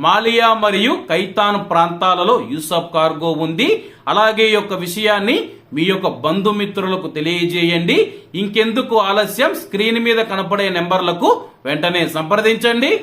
మాలియా మరియు కైతాన్ ప్రాంతాలలో యూసఫ్ కార్గో ఉంది. అలాగే యొక్క విషయాన్ని మీ యొక్క బంధుమిత్రులకు తెలియజేయండి. ఇంకెందుకు ఆలస్యం? స్క్రీన్ మీద కనపడే నెంబర్లకు వెంటనే సంప్రదించండి.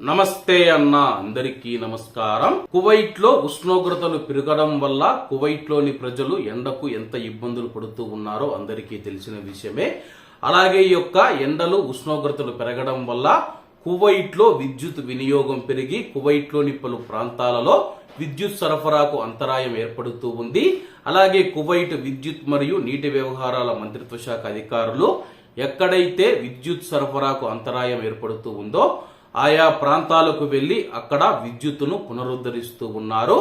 నమస్తే అన్న అందరికీ నమస్కారం. కువైట్లో ఉష్ణోగ్రతలు పెరగడం వల్ల కువైట్లోని ప్రజలు ఎండకు ఎంత ఇబ్బందులు పడుతూ ఉన్నారో అందరికీ తెలిసిన విషయమే. అలాగే యొక్క ఎండలు ఉష్ణోగ్రతలు పెరగడం వల్ల కువైట్లో విద్యుత్ వినియోగం పెరిగి కువైట్లోని పలు ప్రాంతాలలో విద్యుత్ సరఫరాకు అంతరాయం ఏర్పడుతూ ఉంది. అలాగే కువైట్ విద్యుత్ మరియు నీటి వ్యవహారాల మంత్రిత్వ శాఖ అధికారులు ఎక్కడైతే విద్యుత్ సరఫరాకు అంతరాయం ఏర్పడుతూ ఉందో ఆయా ప్రాంతాలకు వెళ్ళి అక్కడ విద్యుత్తును పునరుద్ధరిస్తూ ఉన్నారు.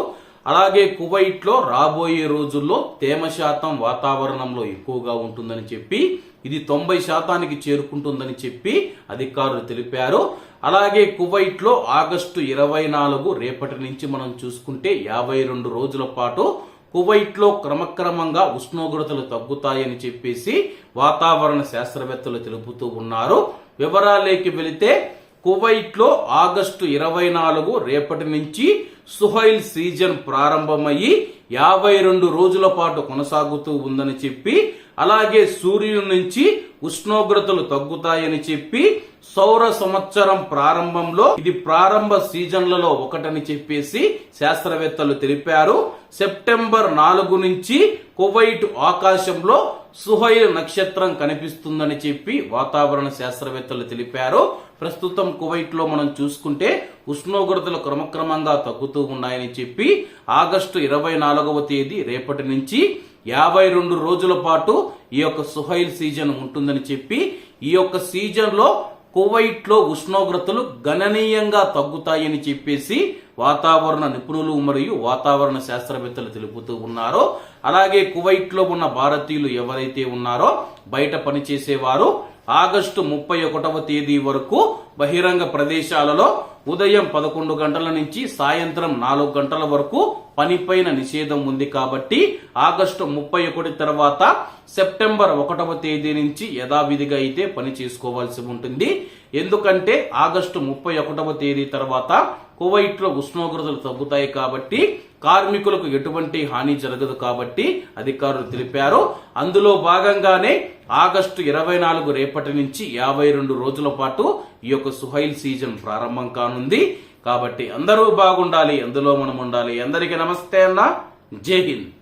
అలాగే కువైట్లో రాబోయే రోజుల్లో తేమ శాతం వాతావరణంలో ఎక్కువగా ఉంటుందని చెప్పి ఇది తొంభై శాతానికి చేరుకుంటుందని చెప్పి అధికారులు తెలిపారు. అలాగే కువైట్లో ఆగస్టు ఇరవై నాలుగు రేపటి నుంచి మనం చూసుకుంటే యాభై రెండు రోజుల పాటు కువైట్లో క్రమక్రమంగా ఉష్ణోగ్రతలు తగ్గుతాయని చెప్పేసి వాతావరణ శాస్త్రవేత్తలు తెలుపుతూ ఉన్నారు. వివరాలేకి వెళితే కువైట్లో ఆగస్టు ఇరవై నాలుగు రేపటి నుంచి సుహైల్ సీజన్ ప్రారంభమయ్యి యాభై రెండు రోజుల పాటు కొనసాగుతూ ఉందని చెప్పి అలాగే సూర్యుడి నుంచి ఉష్ణోగ్రతలు తగ్గుతాయని చెప్పి సౌర సంవత్సరం ప్రారంభంలో ఇది ప్రారంభ సీజన్లలో ఒకటని చెప్పేసి శాస్త్రవేత్తలు తెలిపారు. సెప్టెంబర్ నాలుగు నుంచి కువైట్ ఆకాశంలో సుహైల్ నక్షత్రం కనిపిస్తుందని చెప్పి వాతావరణ శాస్త్రవేత్తలు తెలిపారు. ప్రస్తుతం కువైట్లో మనం చూసుకుంటే ఉష్ణోగ్రతలు క్రమక్రమంగా తగ్గుతూ ఉన్నాయని చెప్పి ఆగస్టు ఇరవై నాలుగవ తేదీ రేపటి నుంచి యాభై రెండు రోజుల పాటు ఈ యొక్క సుహైల్ సీజన్ ఉంటుందని చెప్పి ఈ యొక్క సీజన్లో కువైట్లో ఉష్ణోగ్రతలు గణనీయంగా తగ్గుతాయని చెప్పేసి వాతావరణ నిపుణులు మరియు వాతావరణ శాస్త్రవేత్తలు తెలుపుతూ ఉన్నారో అలాగే కువైట్లో ఉన్న భారతీయులు ఎవరైతే ఉన్నారో బయట పనిచేసేవారు ఆగస్టు ముప్పై ఒకటవ తేదీ వరకు బహిరంగ ప్రదేశాలలో ఉదయం పదకొండు గంటల నుంచి సాయంత్రం నాలుగు గంటల వరకు పనిపైన నిషేధం ఉంది కాబట్టి ఆగస్టు ముప్పై ఒకటి తర్వాత సెప్టెంబర్ ఒకటవ తేదీ నుంచి యథావిధిగా అయితే పని చేసుకోవాల్సి ఉంటుంది. ఎందుకంటే ఆగస్టు ముప్పై ఒకటవ తేదీ తర్వాత కువైట్లో ఉష్ణోగ్రతలు తగ్గుతాయి కాబట్టి కార్మికులకు ఎటువంటి హాని జరగదు కాబట్టి అధికారులు తెలిపారు. అందులో భాగంగానే ఆగస్టు ఇరవై నాలుగు రేపటి నుంచి యాభై రెండు రోజుల పాటు ఈ యొక్క సుహైల్ సీజన్ ప్రారంభం కానుంది. కాబట్టి అందరూ బాగుండాలి అందులో మనం ఉండాలి. అందరికీ నమస్తే అన్న. జై హింద్.